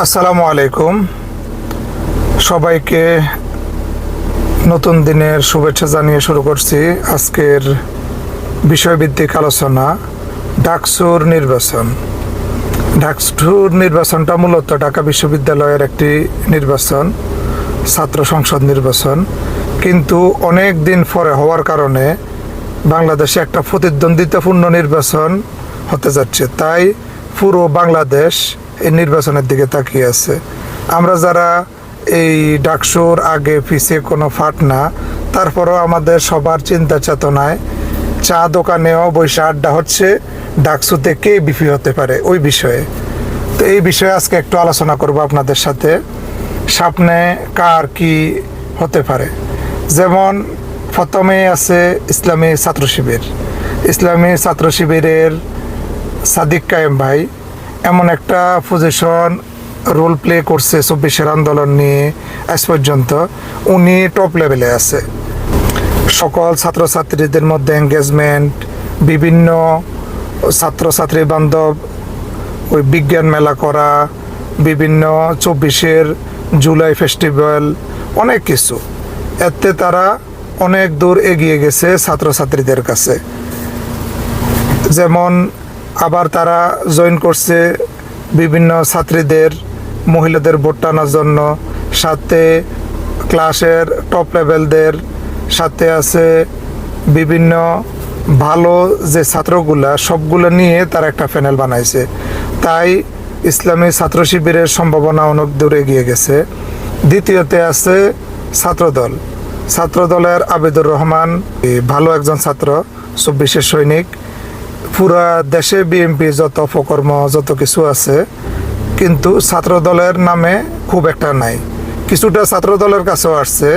আসসালামু আলাইকুম। সবাইকে নতুন দিনের শুভেচ্ছা জানিয়ে শুরু করছি আজকের বিষয়ভিত্তিক আলোচনা, ডাকসুর নির্বাচন। ডাকসুর নির্বাচনটা মূলত ঢাকা বিশ্ববিদ্যালয়ের একটি নির্বাচন, ছাত্র সংসদ নির্বাচন। কিন্তু অনেক দিন পরে হওয়ার কারণে বাংলাদেশে একটা প্রতিদ্বন্দ্বিতাপূর্ণ নির্বাচন হতে যাচ্ছে। তাই পুরো বাংলাদেশ নির্বাচনের দিকে তাকিয়ে আছে। আমরা যারা এই ডাকসুর আগে পিছিয়ে কোনো ফাট না, তারপরেও আমাদের সবার চিন্তা চেতনায় চা দোকানেও বসে আড্ডা হচ্ছে ডাকসুতে কে বিপি হতে পারে ওই বিষয়ে। তো এই বিষয়ে আজকে একটু আলোচনা করব আপনাদের সাথে। সামনে কার কি হতে পারে? যেমন প্রথমে আছে ইসলামী ছাত্র শিবির। ইসলামী ছাত্র শিবিরের সাদিক কায়েম ভাই এমন একটা পজিশন রোল প্লে করছে চব্বিশের আন্দোলন নিয়ে আজ পর্যন্ত। উনি টপ লেভেলে আছে। সকল ছাত্রছাত্রীদের মধ্যে এঙ্গেজমেন্ট বিভিন্ন ছাত্রছাত্রী বান্ধব, ওই বিজ্ঞান মেলা করা, বিভিন্ন চব্বিশের জুলাই ফেস্টিভ্যাল অনেক কিছু। এতে তারা অনেক দূর এগিয়ে গেছে ছাত্রছাত্রীদের কাছে। যেমন আবার তারা জয়েন করছে বিভিন্ন ছাত্রীদের, মহিলাদের ভোট টানার জন্য। সাথে ক্লাসের টপ লেভেলদের সাথে আছে বিভিন্ন ভালো যে ছাত্রগুলা, সবগুলো নিয়ে তারা একটা প্যানেল বানাইছে। তাই ইসলামী ছাত্র শিবিরের সম্ভাবনা অনেক দূরে এগিয়ে গেছে। দ্বিতীয়তে আছে ছাত্রদল। ছাত্রদলের আবিদুর রহমান ভালো একজন ছাত্র, চব্বিশের সৈনিক। পুরা দেশে বিএনপি যত অপকর্ম, যত কিছু আছে, কিন্তু ছাত্র দলের নামে খুব একটা নাই। কিছুটা ছাত্র দলের কাছেও আসছে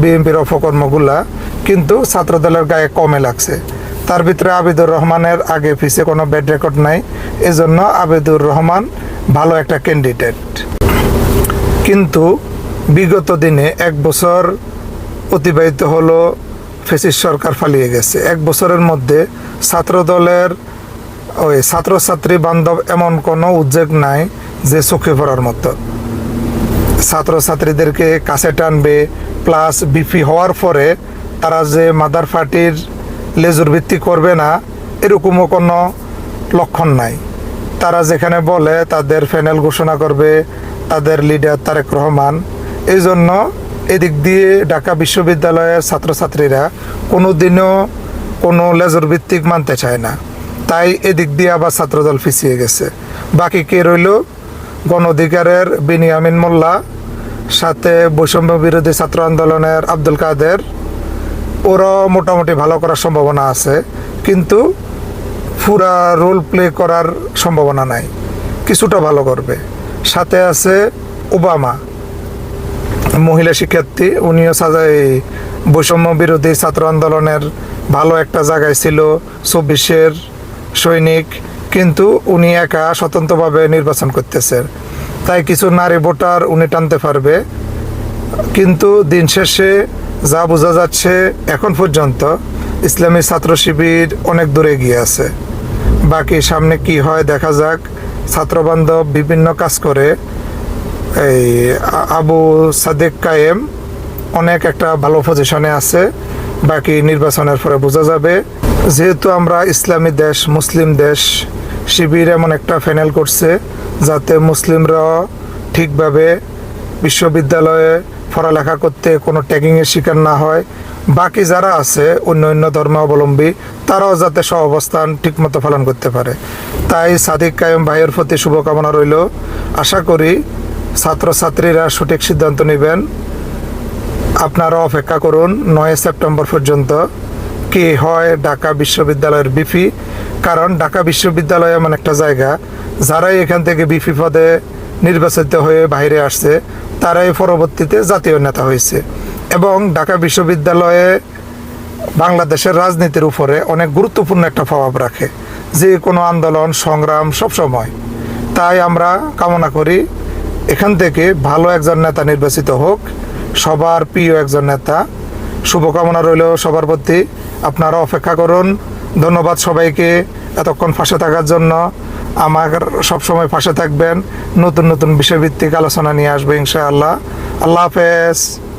বিএনপির অপকর্মগুলা, কিন্তু ছাত্র দলের গায়ে কমে লাগছে। তার ভিতরে আবিদুর রহমানের আগে পিছে কোনো ব্যাড রেকর্ড নাই, এজন্য আবিদুর রহমান ভালো একটা ক্যান্ডিডেট কিন্তু বিগত দিনে এক বছর অতিবাহিত হলো ফেসিস সরকার পালিয়ে গেছে। এক বছরের মধ্যে ছাত্র দলের ওই ছাত্রছাত্রী বান্ধব এমন কোনো উদ্যোগ নাই যে চোখে পড়ার মতো। ছাত্রছাত্রীদেরকে কাছে টানবে প্লাস বিপি হওয়ার পরে তারা যে মাদার পার্টির লেজুর ভিত্তি করবে না, এরকমও কোনো লক্ষণ নাই। তারা যেখানে বলে তাদের প্যানেল ঘোষণা করবে, তাদের লিডার তারেক রহমান। এই জন্য এদিক দিয়ে ঢাকা বিশ্ববিদ্যালয়ের ছাত্রছাত্রীরা কোনো দিনও কোনো লেজর ভিত্তিক মানতে চায় না। তাই এদিক দিয়ে আবার ছাত্রদল পিছিয়ে গেছে। বাকি কে রইল? গণ অধিকারের বিনিয়ামিন মোল্লা, সাথে বৈষম্য বিরোধী ছাত্র আন্দোলনের আব্দুল কাদের। ওরাও মোটামুটি ভালো করার সম্ভাবনা আছে, কিন্তু পুরা রোল প্লে করার সম্ভাবনা নাই। কিছুটা ভালো করবে। সাথে আছে ওবামা। মহিলা শিক্ষার্থী, উনিও সাজাই বৈষম্য বিরোধী ছাত্র আন্দোলনের ভালো একটা জায়গায় ছিল চব্বিশের সৈনিক, কিন্তু উনি একা স্বতন্ত্রভাবে নির্বাচন করতেছেন তাই কিছু নারী ভোটার উনি টানতে পারবে। কিন্তু দিন শেষে যা বোঝা যাচ্ছে, এখন পর্যন্ত ইসলামী ছাত্র শিবির অনেক দূরে গিয়ে আছে। বাকি সামনে কি হয় দেখা যাক। ছাত্রবান্ধব বিভিন্ন কাজ করে এই আবু সাদেক কায়েম অনেক একটা ভালো পজিশনে আছে। বাকি নির্বাচনের পরে বোঝা যাবে। যেহেতু আমরা ইসলামী দেশ, মুসলিম দেশ, শিবির এমন একটা প্যানেল করছে, যাতে মুসলিমরাও ঠিকভাবে বিশ্ববিদ্যালয়ে পড়ালেখা করতে কোনো ট্যাগিংয়ের শিকার না হয়। বাকি যারা আছে অন্য অন্য ধর্মাবলম্বী, তারাও যাতে সহ অবস্থান ঠিকমতো পালন করতে পারে। তাই সাদিক কায়েম ভাইয়ের প্রতি শুভকামনা রইল। আশা করি ছাত্রছাত্রীরা সঠিক সিদ্ধান্ত নেবেন। আপনারা অপেক্ষা করুন, নয় সেপ্টেম্বর পর্যন্ত কে হয় ঢাকা বিশ্ববিদ্যালয়ের বিপি। কারণ ঢাকা বিশ্ববিদ্যালয় এমন একটা জায়গা, যারাই এখান থেকে বিপি পদে নির্বাচিত হয়ে বাইরে আসছে, তারাই পরবর্তীতে জাতীয় নেতা হয়েছে। এবং ঢাকা বিশ্ববিদ্যালয়ে বাংলাদেশের রাজনীতির উপরে অনেক গুরুত্বপূর্ণ একটা প্রভাব রাখে। যে কোনো আন্দোলন, সংগ্রাম সবসময়। তাই আমরা কামনা করি এখান থেকে ভালো একজন নেতা নির্বাচিত হোক, সবার প্রিয় একজন নেতা। শুভকামনা রইল সবার প্রতি। আপনারা অপেক্ষা করুন। ধন্যবাদ সবাইকে এতক্ষণ ফাঁসে থাকার জন্য। আমার সবসময় ফাঁসে থাকবেন। নতুন নতুন বিষয়ভিত্তিক আলোচনা নিয়ে আসবে ইনশাআল্লাহ। আল্লাহ হাফেজ।